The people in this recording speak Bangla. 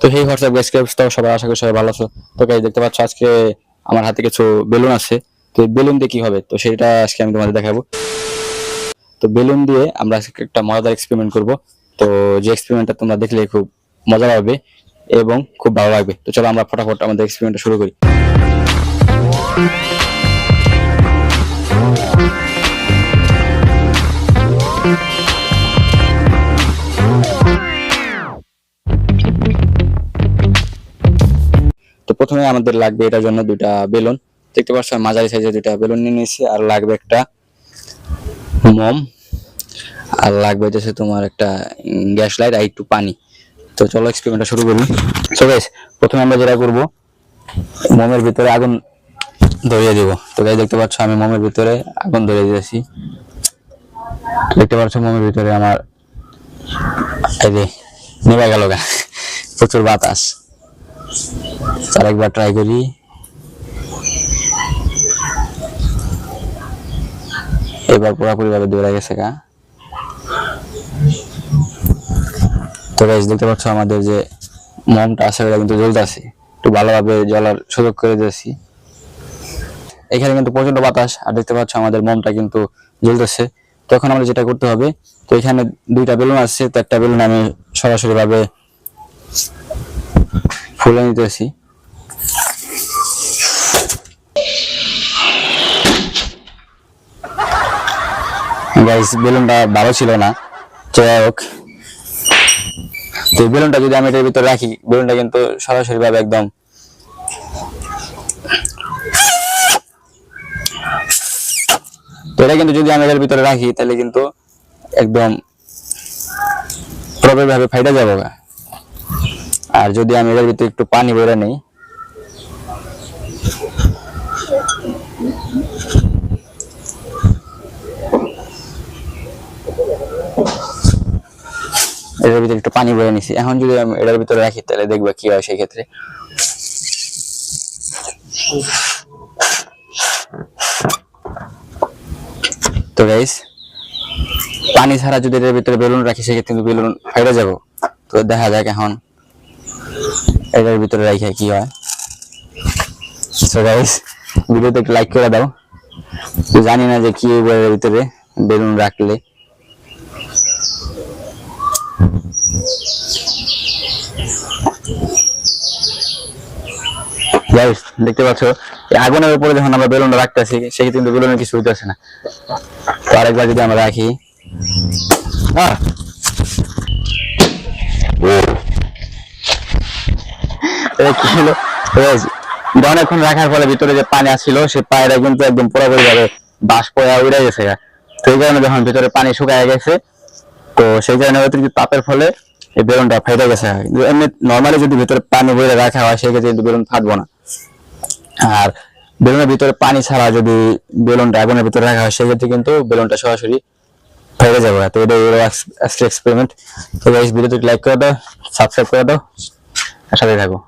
তো সেই হোয়াটসঅ্যাপ গ্যাস তো সবাই আশা করি সবাই ভালো আছো। তো গাইজ দেখতে পাচ্ছ আজকে আমার হাতে কিছু বেলুন আছে। তো বেলুন দিয়ে কি হবে? তো সেটা আজকে আমি তোমাদের দেখাবো। তো বেলুন দিয়ে আমরা আজকে একটা মজাদার এক্সপেরিমেন্ট করব। তো যে এক্সপেরিমেন্টটা তোমরা দেখলে খুব মজা পাবে এবং খুব ভালো লাগবে। তো চলো আমরা ফটাফট আমাদের এক্সপেরিমেন্টটা শুরু করি। তো প্রথমে আমাদের লাগবে এটার জন্য দুইটা বেলুন। দেখতে পাচ্ছ মাঝারি সাইজের দুইটা বেলুন নিয়ে নিয়েছি, আর লাগবে একটা মম, আর লাগবে হচ্ছে তোমার একটা গ্যাস লাইট আর একটু পানি। তো চলো এক্সপেরিমেন্টটা শুরু করি। সো গাইস প্রথমে আমরা যেটা করব, মোমের ভিতরে আগুন ধরিয়ে দিব। তো গাইস দেখতে পাচ্ছ, আমি মোমের ভিতরে আগুন ধরিয়ে দিয়েছি। দেখতে পাচ্ছ, মোমের ভিতরে আমার এই যে নেমে গেল গা। প্রচুর বাতাস। আর একবার ট্রাই করি। এবার পুরোপুরি ভাবে দৌড়ে গেছে গা। তো গাইস দেখতে পাচ্ছ আমাদের যে মমটা আছে, ওটা কিন্তু জ্বলতেছে। একটু ভালোভাবে জ্বলার সুযোগ করে দিয়েছি। এখানে কিন্তু প্রচণ্ড বাতাস, আর দেখতে পাচ্ছ আমাদের মমটা কিন্তু জ্বলতেছে। তো এখন আমরা যেটা করতে হবে, তো এখানে দুইটা বেলুন আছে, তো একটা বেলুন আমি সরাসরি ভাবে ফুলে নিতেছি গাইস বেলুনটা ভালো ছিল না। যাই হোক। তো বেলুনটা যদি আমি এটার ভিতরে রাখি, বেলুনটা কিন্তু সরাসরি ভাবে একদম এটা কিন্তু যদি আমি এটার ভিতরে রাখি, তাহলে কিন্তু একদম প্রপার ভাবে ফাইটা যাব গা। আর যদি আমি এটার ভিতরে একটু পানি বেড়ে নেই। এটার ভিতরে একটু পানি ভরে নিছি। এখন যদি আমি এটার ভিতরে রাখি, তাহলে দেখবা কি হয় সেই ক্ষেত্রে তো গাইস পানি ছাড়া যদি এটার ভিতরে বেলুন রাখি, সেক্ষেত্রে কিন্তু বেলুন ফেটে যাব। তো দেখা যাক এখন। এটার ভিতরে রাখে কি হয়? ভিডিওতে একটু লাইক করে দাও। জানি না যে কি এর ভিতরে, বেলুন রাখলে। দেখতে পাচ্ছ আগুনের উপরে যখন আমরা বেলুনটা রাখতেছি সেক্ষেত্রে কিন্তু বেলুনের কিছু হইতেছে না। তো আরেকবার যদি আমরা রাখি। আহ! কি এটা অনেকক্ষণ রাখার ফলে ভিতরে যে পানি আসছিল সে পানিটা কিন্তু একদম পুরোপুরি ভাবে বাষ্প উড়ে গেছে। তো কারণে যখন ভিতরে পানি শুকায় গেছে। তো সেই কারণে অতিরিক্ত তাপের ফলে এই বেলুনটা ফেটে গেছে এমনি নর্মালি যদি ভিতরে পানি ভরে রাখা হয় সেক্ষেত্রে কিন্তু বেলুন ফাটবো না। আর বেলুনের ভিতরে পানি ছাড়া যদি বেলুনটা আগুনের ভিতরে রাখা হয় সেক্ষেত্রে কিন্তু বেলুনটা সরাসরি ফেটে যাবে তো এটা হলো এক্সপেরিমেন্ট তো ভিডিওটি লাইক করে দাও সাবস্ক্রাইব করে দাও। সাথে থাকো